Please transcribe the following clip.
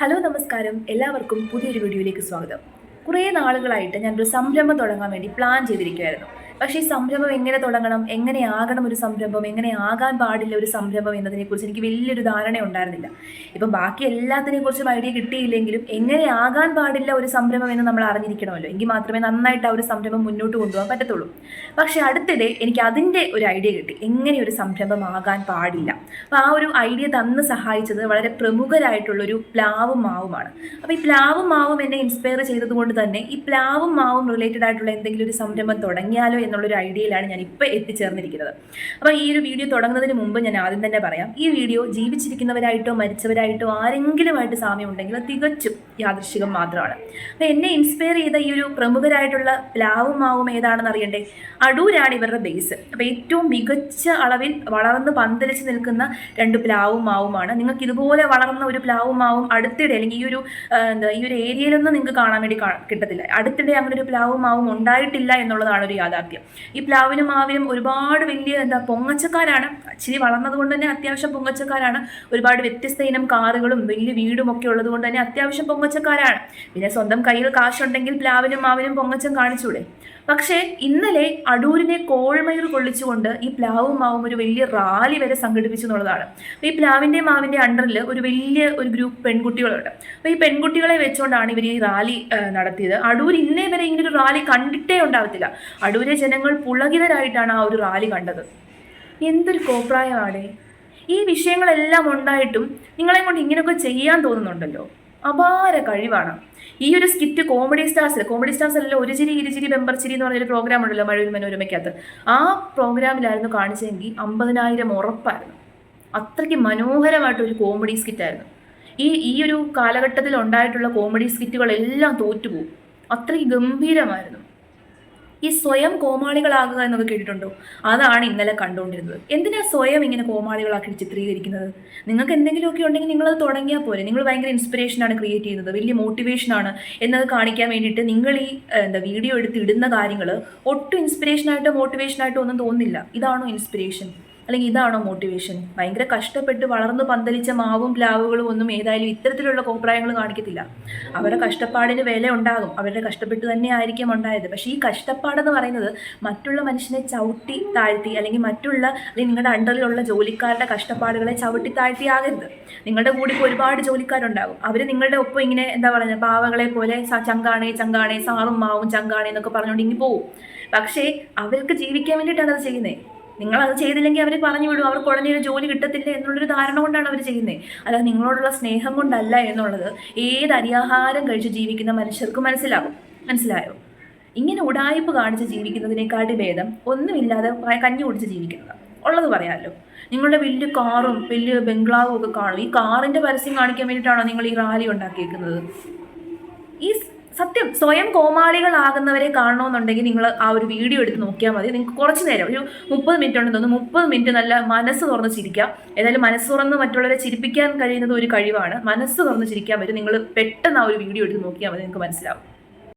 Hello നമസ്കാരം. എല്ലാവർക്കും പുതിയൊരു വീഡിയോയിലേക്ക് സ്വാഗതം. കുറേ നാളുകളായിട്ട് ഞാനൊരു സംരംഭം തുടങ്ങാൻ വേണ്ടി പ്ലാൻ ചെയ്തിരിക്കുമായിരുന്നു പക്ഷേ ഈ സംരംഭം എങ്ങനെ തുടങ്ങണം? എങ്ങനെ ആകണം ഒരു സംരംഭം? എങ്ങനെ ആകാൻ പാടില്ല ഒരു സംരംഭം എന്നതിനെക്കുറിച്ച് എനിക്ക് വലിയൊരു ധാരണ ഉണ്ടായിരുന്നില്ല. ഇപ്പം ബാക്കി എല്ലാത്തിനെ കുറിച്ചും ഐഡിയ കിട്ടിയില്ലെങ്കിലും എങ്ങനെ ആകാൻ പാടില്ല ഒരു സംരംഭം എന്ന് നമ്മൾ അറിഞ്ഞിരിക്കണമല്ലോ. എങ്കിൽ മാത്രമേ നന്നായിട്ട് ആ ഒരു സംരംഭം മുന്നോട്ട് കൊണ്ടുപോകാൻ പറ്റത്തുള്ളൂ. പക്ഷേ അടുത്തിടെ എനിക്ക് അതിന്റെ ഒരു ഐഡിയ കിട്ടി. എങ്ങനെ ഒരു സംരംഭം ആകാൻ പാടില്ല. അപ്പോൾ ആ ഒരു ഐഡിയ തന്ന് സഹായിച്ചത് വളരെ പ്രമുഖരായിട്ടുള്ളൊരു പ്ലാവും മാവുമാണ്. അപ്പോൾ ഈ പ്ലാവും മാവും എന്നെ ഇൻസ്പയർ ചെയ്തതുകൊണ്ട് തന്നെ ഈ പ്ലാവും മാവും റിലേറ്റഡ് ആയിട്ടുള്ള എന്തെങ്കിലും ഒരു സംരംഭം തുടങ്ങിയാലോ എന്നുള്ളൊരു ഐഡിയയിലാണ് ഞാൻ ഇപ്പോൾ എത്തിച്ചേർന്നിരിക്കുന്നത്. അപ്പോൾ ഈ ഒരു വീഡിയോ തുടങ്ങുന്നതിന് മുമ്പ് ഞാൻ ആദ്യം തന്നെ പറയാം. ഈ വീഡിയോ ജീവിച്ചിരിക്കുന്നവരായിട്ടോ മരിച്ചവരായിട്ടോ ആരെങ്കിലുമായിട്ട് സാമ്യമുണ്ടെങ്കിൽ തികച്ചും യാദൃശികം മാത്രമാണ്. അപ്പൊ എന്നെ ഇൻസ്പയർ ചെയ്ത ഈ ഒരു പ്രമുഖരായിട്ടുള്ള പ്ലാവും മാവും ഏതാണെന്ന് അറിയണ്ടേ? അടൂരാണ് ഇവരുടെ ബേസ് അപ്പോൾ ഏറ്റവും മികച്ച അളവിൽ വളർന്ന് പന്തലിച്ച് നിൽക്കുന്ന രണ്ട് പ്ലാവും മാവുമാണ് നിങ്ങൾക്ക് ഇതുപോലെ വളർന്ന ഒരു പ്ലാവും മാവും അടുത്തിടെ അല്ലെങ്കിൽ ഈ ഒരു എന്താ ഈ ഒരു ഏരിയയിലൊന്നും നിങ്ങൾക്ക് കാണാൻ വേണ്ടി കിട്ടത്തില്ല. അടുത്തിടെ അങ്ങനെ ഒരു പ്ലാവും മാവും ഉണ്ടായിട്ടില്ല എന്നുള്ളതാണ് ഒരു യാഥാർത്ഥ്യം. ഈ പ്ലാവിനും മാവിനും ഒരുപാട് വലിയ എന്താ പൊങ്ങച്ചക്കാരാണ്. ഇച്ചിരി വളർന്നത് കൊണ്ട് തന്നെ അത്യാവശ്യം പൊങ്ങച്ചക്കാരാണ്. ഒരുപാട് വ്യത്യസ്ത ഇനം കാറുകളും വലിയ വീടും ഒക്കെ ഉള്ളത് കൊണ്ട് തന്നെ അത്യാവശ്യം പൊങ്ങച്ചക്കാരാണ്. പിന്നെ സ്വന്തം കയ്യിൽ കാശുണ്ടെങ്കിൽ പ്ലാവിനും മാവിനും പൊങ്ങച്ചം കാണിച്ചൂടെ. പക്ഷേ ഇന്നലെ അടൂരിനെ കോൾമയൂർ കൊള്ളിച്ചുകൊണ്ട് ഈ പ്ലാവും മാവും ഒരു വലിയ റാലി വരെ സംഘടിപ്പിച്ചു എന്നുള്ളതാണ്. അപ്പോൾ ഈ പ്ലാവിന്റെ മാവിന്റെ അണ്ടറിൽ ഒരു വലിയ ഒരു ഗ്രൂപ്പ് പെൺകുട്ടികളുണ്ട്. അപ്പോൾ ഈ പെൺകുട്ടികളെ വെച്ചുകൊണ്ടാണ് ഇവർ ഈ റാലി നടത്തിയത്. അടൂർ ഇന്നേ വരെ ഇങ്ങനെ ഒരു റാലി കണ്ടിട്ടേ ഉണ്ടാവത്തില്ല. അടൂരെ ജനങ്ങൾ പുളകിതരായിട്ടാണ് ആ ഒരു റാലി കണ്ടത്. എന്തൊരു കോപ്രായമാണ്. ഈ വിഷയങ്ങളെല്ലാം ഉണ്ടായിട്ടും നിങ്ങളെ കൊണ്ട് ഇങ്ങനെയൊക്കെ ചെയ്യാൻ തോന്നുന്നുണ്ടല്ലോ. അപാര കഴിവാണ്. ഈ ഒരു സ്കിറ്റ് കോമഡി സ്റ്റാർസിൽ കോമഡി സ്റ്റാർസ് അല്ല ഒരു ചിരി ഇരുചിരി ബെമ്പർ ചിരി എന്ന് പറഞ്ഞൊരു പ്രോഗ്രാം ഉണ്ടല്ലോ മഴവിൽ മനോരമയ്ക്കകത്ത് ആ പ്രോഗ്രാമിലായിരുന്നു കാണിച്ചതെങ്കിൽ അമ്പതിനായിരം ഉറപ്പായിരുന്നു. അത്രയ്ക്ക് മനോഹരമായിട്ടൊരു കോമഡി സ്കിറ്റായിരുന്നു ഈ ഈ ഒരു കാലഘട്ടത്തിൽ ഉണ്ടായിട്ടുള്ള കോമഡി സ്കിറ്റുകളെല്ലാം തോറ്റുപോകും. അത്രയ്ക്ക് ഗംഭീരമായിരുന്നു. ഈ സ്വയം കോമാളികളാകുക എന്നൊക്കെ കേട്ടിട്ടുണ്ടോ? അതാണ് ഇന്നലെ കണ്ടുകൊണ്ടിരുന്നത്. എന്തിനാ സ്വയം ഇങ്ങനെ കോമാളികളാക്കി ചിത്രീകരിക്കുന്നത്? നിങ്ങൾക്ക് എന്തെങ്കിലുമൊക്കെ ഉണ്ടെങ്കിൽ നിങ്ങളത് തുടങ്ങിയാൽ പോലെ നിങ്ങൾ ഭയങ്കര ഇൻസ്പിറേഷനാണ് ക്രിയേറ്റ് ചെയ്യുന്നത്. വലിയ മോട്ടിവേഷനാണ് എന്നത് കാണിക്കാൻ വേണ്ടിയിട്ട് നിങ്ങൾ ഈ എന്താ വീഡിയോ എടുത്ത് ഇടുന്ന കാര്യങ്ങൾ ഒട്ടും ഇൻസ്പിറേഷനായിട്ടോ മോട്ടിവേഷനായിട്ടോ ഒന്നും തോന്നുന്നില്ല. ഇതാണോ ഇൻസ്പിറേഷൻ അല്ലെങ്കിൽ ഇതാണോ മോട്ടിവേഷൻ ഭയങ്കര കഷ്ടപ്പെട്ട് വളർന്നു പന്തലിച്ച മാവും പ്ലാവുകളും ഒന്നും ഏതായാലും ഇത്തരത്തിലുള്ള കോപ്രായങ്ങൾ കാണിക്കത്തില്ല. അവരുടെ കഷ്ടപ്പാടിന് വില ഉണ്ടാകും. അവരുടെ കഷ്ടപ്പെട്ട് തന്നെ ആയിരിക്കും ഉണ്ടായത്. പക്ഷേ ഈ കഷ്ടപ്പാടെന്ന് പറയുന്നത് മറ്റുള്ള മനുഷ്യനെ ചവിട്ടി താഴ്ത്തി അല്ലെങ്കിൽ മറ്റുള്ള അല്ലെങ്കിൽ നിങ്ങളുടെ അണ്ടറിലുള്ള ജോലിക്കാരുടെ കഷ്ടപ്പാടുകളെ ചവിട്ടി താഴ്ത്തി ആകരുത്. നിങ്ങളുടെ കൂടി ഇപ്പോൾ ഒരുപാട് ജോലിക്കാരുണ്ടാകും. അവർ നിങ്ങളുടെ ഒപ്പം ഇങ്ങനെ എന്താ പറയുക പാവകളെ പോലെ ചങ്കാണെ ചങ്കാണേ സാറും മാവും ചങ്കാണേ എന്നൊക്കെ പറഞ്ഞുകൊണ്ട് ഇങ്ങനെ പോവും. പക്ഷേ അവർക്ക് ജീവിക്കാൻ വേണ്ടിയിട്ടാണ് അത് ചെയ്യുന്നത്. നിങ്ങൾ അത് ചെയ്തില്ലെങ്കിൽ അവർ പറഞ്ഞു വിടും. അവർക്ക് ഉടനെ ഒരു ജോലി കിട്ടത്തില്ല എന്നുള്ളൊരു ധാരണ കൊണ്ടാണ് അവർ ചെയ്യുന്നത് അല്ലാതെ നിങ്ങളോടുള്ള സ്നേഹം കൊണ്ടല്ല എന്നുള്ളത് ഏത് അരിയാഹാരം കഴിച്ച് ജീവിക്കുന്ന മനുഷ്യർക്ക് മനസ്സിലാകും മനസ്സിലായോ? ഇങ്ങനെ ഉടായ്പ കാണിച്ച് ജീവിക്കുന്നതിനേക്കാട്ടി ഭേദം ഒന്നുമില്ലാതെ കഞ്ഞി കുടിച്ച് ജീവിക്കുന്നത്. ഉള്ളത് പറയാമല്ലോ നിങ്ങളുടെ വലിയ കാറും വലിയ ബംഗ്ലാവും ഒക്കെ കാണും. ഈ കാറിന്റെ പരസ്യം കാണിക്കാൻ വേണ്ടിയിട്ടാണോ നിങ്ങൾ ഈ റാലി ഉണ്ടാക്കിയേക്കുന്നത്? ഈ സത്യം സ്വയം കോമാളികളാകുന്നവരെ കാണണമെന്നുണ്ടെങ്കിൽ നിങ്ങൾ ആ ഒരു വീഡിയോ എടുത്ത് നോക്കിയാൽ മതി. നിങ്ങൾക്ക് കുറച്ച് നേരം ഒരു മുപ്പത് മിനിറ്റ് ഉണ്ടെന്ന് തോന്നുന്നു. മുപ്പത് മിനിറ്റ് നല്ല മനസ്സ് തുറന്ന് ചിരിക്കാം ഏതായാലും മനസ്സ് തുറന്ന് മറ്റുള്ളവരെ ചിരിപ്പിക്കാൻ കഴിയുന്നത് ഒരു കഴിവാണ്. മനസ്സ് തുറന്ന് ചിരിക്കാൻ പറ്റും. നിങ്ങൾ പെട്ടെന്ന് ആ ഒരു വീഡിയോ എടുത്ത് നോക്കിയാൽ മതി. നിങ്ങൾക്ക് മനസ്സിലാവും.